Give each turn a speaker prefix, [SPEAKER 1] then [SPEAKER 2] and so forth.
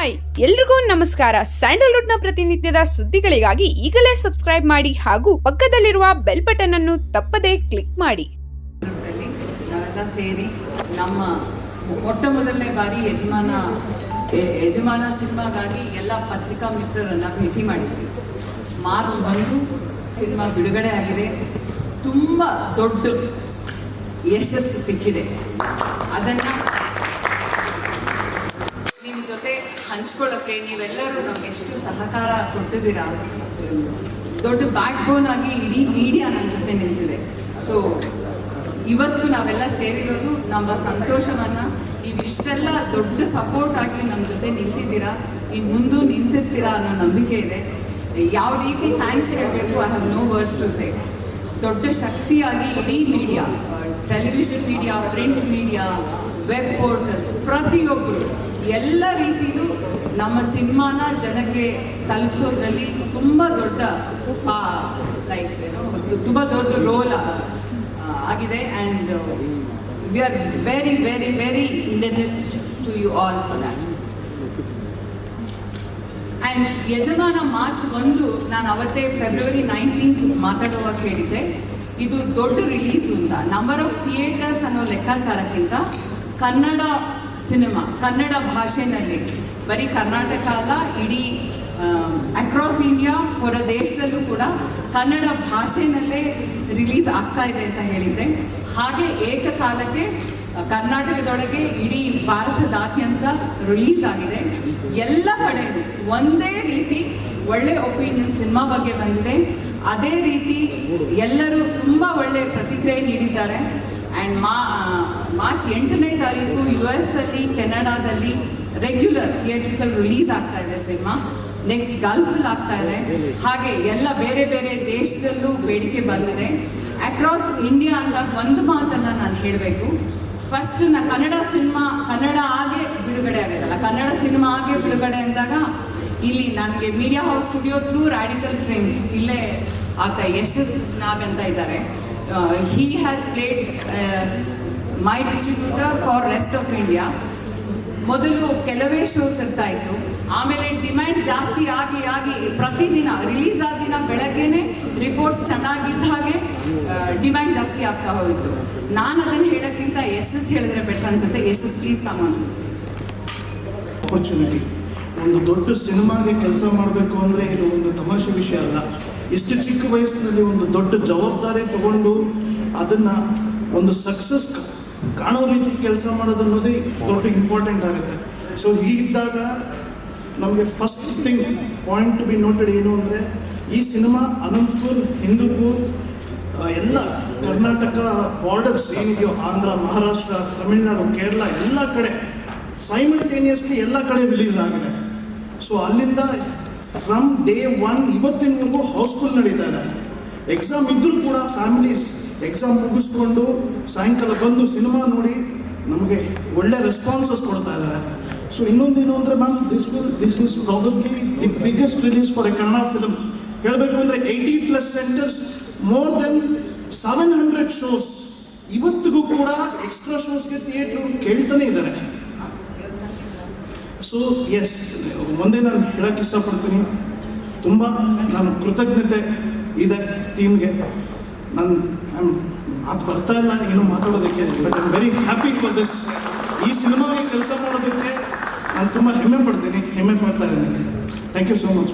[SPEAKER 1] Hi, ಎಲ್ರಿಗೂ ನಮಸ್ಕಾರ. ಸ್ಯಾಂಡಲ್ವುಡ್ನ ಪ್ರತಿನಿತ್ಯದ ಸುದ್ದಿಗಳಿಗಾಗಿ ಈಗಲೇ ಸಬ್ಸ್ಕ್ರೈಬ್ ಮಾಡಿ ಹಾಗೂ ಪಕ್ಕದಲ್ಲಿರುವ ಬೆಲ್ ಬಟನ್ ಅನ್ನು ತಪ್ಪದೇ ಕ್ಲಿಕ್ ಮಾಡಿ.
[SPEAKER 2] ನಾವೆಲ್ಲ ಸೇರಿ ನಮ್ಮ ಮೊಟ್ಟ ಮೊದಲನೇ ಬಾರಿ ಯಜಮಾನ ಯಜಮಾನ ಸಿನಿಮಾಗಾಗಿ ಎಲ್ಲ ಪತ್ರಿಕಾ ಮಿತ್ರರನ್ನ ಭೇಟಿ ಮಾಡಿದ್ವಿ. ಮಾರ್ಚ್ ಒಂದು ಸಿನಿಮಾ ಬಿಡುಗಡೆ ಆಗಿದೆ. ತುಂಬ ದೊಡ್ಡ ಯಶಸ್ಸು ಸಿಕ್ಕಿದೆ. ಅದನ್ನು ನಿಮ್ಮ ಜೊತೆ ಹಂಚ್ಕೊಳ್ಳೋಕ್ಕೆ ನೀವೆಲ್ಲರೂ ನಮ್ಗೆ ಎಷ್ಟು ಸಹಕಾರ ಕೊಟ್ಟಿದ್ದೀರಾ? ದೊಡ್ಡ ಬ್ಯಾಕ್ ಬೋನ್ ಆಗಿ ಇಡೀ ಮೀಡಿಯಾ ನನ್ನ ಜೊತೆ ನಿಂತಿದೆ. ಸೊ ಇವತ್ತು ನಾವೆಲ್ಲ ಸೇರಿರೋದು ನಮ್ಮ ಸಂತೋಷವನ್ನ ನೀವಿಷ್ಟೆಲ್ಲ ದೊಡ್ಡ ಸಪೋರ್ಟ್ ಆಗಿ ನಮ್ಮ ಜೊತೆ ನಿಂತಿದ್ದೀರಾ? ಇನ್ನು ಮುಂದೂ ನಿಂತಿರ್ತೀರಾ ಅನ್ನೋ ನಂಬಿಕೆ ಇದೆ. ಯಾವ ರೀತಿ ಥ್ಯಾಂಕ್ಸ್ ಹೇಳಬೇಕು I have no words to say ದೊಡ್ಡ ಶಕ್ತಿಯಾಗಿ ಇಡೀ media television media print media web portals ಪ್ರತಿಯೊಬ್ಬರು ಎಲ್ಲ ರೀತಿಯೂ ನಮ್ಮ ಸಿನಿಮಾನ ಜನಕ್ಕೆ ತಲುಪಿಸೋದ್ರಲ್ಲಿ ತುಂಬ ದೊಡ್ಡ ಲೈಕ್ ತುಂಬ ದೊಡ್ಡ ರೋಲ್ ಆಗಿದೆ. And we are very very very indebted to you all for that and Yajamana March ಒಂದು ನಾನು ಅವತ್ತೇ ಫೆಬ್ರವರಿ ನೈನ್ಟೀನ್ತ್ ಮಾತಾಡುವಾಗ ಹೇಳಿದ್ದೆ. ಇದು ದೊಡ್ಡ ರಿಲೀಸ್ ಅಂತ ನಂಬರ್ ಆಫ್ ಥಿಯೇಟರ್ಸ್ ಅನ್ನೋ ಲೆಕ್ಕಾಚಾರಕ್ಕಿಂತ ಕನ್ನಡ ಸಿನಿಮಾ, ಕನ್ನಡ ಭಾಷೆನಲ್ಲಿ. ಬರೀ ಕರ್ನಾಟಕ ಅಲ್ಲ, ಇಡೀ ಅಕ್ರಾಸ್ ಇಂಡಿಯಾ ಹೊರ ದೇಶದಲ್ಲೂ ಕೂಡ ಕನ್ನಡ ಭಾಷೆನಲ್ಲೇ ರಿಲೀಸ್ ಆಗ್ತಾ ಇದೆ ಅಂತ ಹೇಳಿದ್ದೆ. ಹಾಗೆ ಏಕಕಾಲಕ್ಕೆ ಕರ್ನಾಟಕದೊಳಗೆ ಇಡೀ ಭಾರತದಾದ್ಯಂತ ರಿಲೀಸ್ ಆಗಿದೆ. ಎಲ್ಲ ಕಡೆ ಒಂದೇ ರೀತಿ ಒಳ್ಳೆ ಒಪಿನಿಯನ್ ಸಿನಿಮಾ ಬಗ್ಗೆ ಬಂದಿದೆ. ಅದೇ ರೀತಿ ಎಲ್ಲರೂ ತುಂಬ ಒಳ್ಳೆ ಪ್ರತಿಕ್ರಿಯೆ ನೀಡಿದ್ದಾರೆ. ಆ್ಯಂಡ್ ಮಾ ಮಾರ್ಚ್ ಎಂಟನೇ ತಾರೀಕು ಯು ಎಸ್ ಅಲ್ಲಿ, ಕೆನಡಾದಲ್ಲಿ ರೆಗ್ಯುಲರ್ ಥಿಯೇಟ್ರಿಕಲ್ ರಿಲೀಸ್ ಆಗ್ತಾ ಇದೆ ಸಿನಿಮಾ. ನೆಕ್ಸ್ಟ್ ಗಲ್ಫಲ್ಲಿ ಆಗ್ತಾ ಇದೆ. ಹಾಗೆ ಎಲ್ಲ ಬೇರೆ ಬೇರೆ ದೇಶದಲ್ಲೂ ಬೇಡಿಕೆ ಬಂದಿದೆ. ಅಕ್ರಾಸ್ ಇಂಡಿಯಾ ಅಂದಾಗ ಒಂದು ಮಾತನ್ನ ನಾನು ಹೇಳಬೇಕು. ಫಸ್ಟ್ ನಾ ಕನ್ನಡ ಸಿನಿಮಾ, ಕನ್ನಡ ಆಗೇ ಬಿಡುಗಡೆ ಆಗೋದಲ್ಲ. ಕನ್ನಡ ಸಿನಿಮಾ ಆಗೇ ಬಿಡುಗಡೆ ಅಂದಾಗ ಇಲ್ಲಿ ನನಗೆ media house studio through radical frames ಇಲ್ಲೇ ಆತ ಯಶಸ್ ನಾಗ ಅಂತ ಇದ್ದಾರೆ. He has played my distributor for rest of India ಮೊದಲು ಕೆಲವೇ ಶೋಸ್ ಇರ್ತಾ ಇತ್ತು. ಆಮೇಲೆ ಡಿಮ್ಯಾಂಡ್ ಜಾಸ್ತಿ ಆಗಿ ಆಗಿ ಪ್ರತಿದಿನ ರಿಲೀಸ್ ಆದ ದಿನ ಬೆಳಗ್ಗೆನೆ ರಿಪೋರ್ಟ್ಸ್ ಚೆನ್ನಾಗಿದ್ದ ಹಾಗೆ ಡಿಮ್ಯಾಂಡ್ ಜಾಸ್ತಿ ಆಗ್ತಾ ಹೋಯಿತು ನಾನು ಅದನ್ನು ಹೇಳೋಕ್ಕಿಂತ ಯಶಸ್ ಹೇಳಿದ್ರೆ ಬೆಟರ್ ಅನ್ಸುತ್ತೆ. ಯಶಸ್ ಪ್ಲೀಸ್ ಕಮ್
[SPEAKER 3] ಆಪರ್ಚುನಿಟಿ ಒಂದು ದೊಡ್ಡ ಸಿನಿಮಾಗೆ ಕೆಲಸ ಮಾಡಬೇಕು ಅಂದರೆ ಇದು ಒಂದು ತಮಾಷೆ ವಿಷಯ ಅಲ್ಲ. ಇಷ್ಟು ಚಿಕ್ಕ ವಯಸ್ಸಿನಲ್ಲಿ ಒಂದು ದೊಡ್ಡ ಜವಾಬ್ದಾರಿ ತಗೊಂಡು ಅದನ್ನು ಒಂದು ಸಕ್ಸಸ್ ಕಾಣೋ ರೀತಿ ಕೆಲಸ ಮಾಡೋದು ಅನ್ನೋದೇ ದೊಡ್ಡ ಇಂಪಾರ್ಟೆಂಟ್ ಆಗುತ್ತೆ. ಸೊ ಹೀಗಿದ್ದಾಗ ನಮಗೆ first thing point to be noted ಏನು ಅಂದರೆ, ಈ ಸಿನಿಮಾ ಅನಂತಪುರ್, ಹಿಂದೂಪುರ್ ಎಲ್ಲ ಕರ್ನಾಟಕ ಬಾರ್ಡರ್ಸ್ ಏನಿದೆಯೋ, ಆಂಧ್ರ, ಮಹಾರಾಷ್ಟ್ರ, ತಮಿಳುನಾಡು, ಕೇರಳ, ಎಲ್ಲ ಕಡೆ ಸೈಮಲ್ಟೇನಿಯಸ್ಲಿ ಎಲ್ಲ ಕಡೆ ರಿಲೀಸ್ ಆಗಿದೆ. ಸೊ ಅಲ್ಲಿಂದ ಫ್ರಮ್ ಡೇ ಒನ್ ಇವತ್ತಿನವರೆಗೂ ಹೌಸ್ಫುಲ್ ನಡೀತಾ ಇದೆ. ಎಕ್ಸಾಮ್ ಇದ್ದರೂ ಕೂಡ ಫ್ಯಾಮಿಲೀಸ್ ಎಕ್ಸಾಮ್ ಮುಗಿಸ್ಕೊಂಡು ಸಾಯಂಕಾಲ ಬಂದು ಸಿನಿಮಾ ನೋಡಿ ನಮಗೆ ಒಳ್ಳೆ ರೆಸ್ಪಾನ್ಸಸ್ ಕೊಡ್ತಾ ಇದ್ದಾರೆ ಸೊ ಇನ್ನೊಂದೇನು ಅಂದರೆ ma'am this will this is probably the biggest release for a Kannada film ಹೇಳಬೇಕು ಅಂದರೆ eighty plus centres more than seven hundred shows ಇವತ್ತಿಗೂ ಕೂಡ ಎಕ್ಸ್ಟ್ರಾ ಶೋಸ್ಗೆ ಥಿಯೇಟ್ರು ಕೇಳ್ತಾನೆ ಇದ್ದಾರೆ ಸೊ ಎಸ್ ಒಂದೇ ನಾನು ಹೇಳಕ್ಕೆ ಇಷ್ಟಪಡ್ತೀನಿ. ತುಂಬ ನಾನು ಕೃತಜ್ಞತೆ ಇದೆ ಟೀಮ್ಗೆ ನಾನು ಮಾತು ಬರ್ತಾ ಇಲ್ಲ ಏನು ಮಾತಾಡೋದಕ್ಕೆ. But I'm very happy for this ಈ ಸಿನಿಮಾಗೆ ಕೆಲಸ ಮಾಡೋದಕ್ಕೆ ನಾನು ತುಂಬ ಹೆಮ್ಮೆ ಪಡ್ತೀನಿ, ಹೆಮ್ಮೆ ಪಡ್ತಾ ಇದ್ದೀನಿ. Thank you so much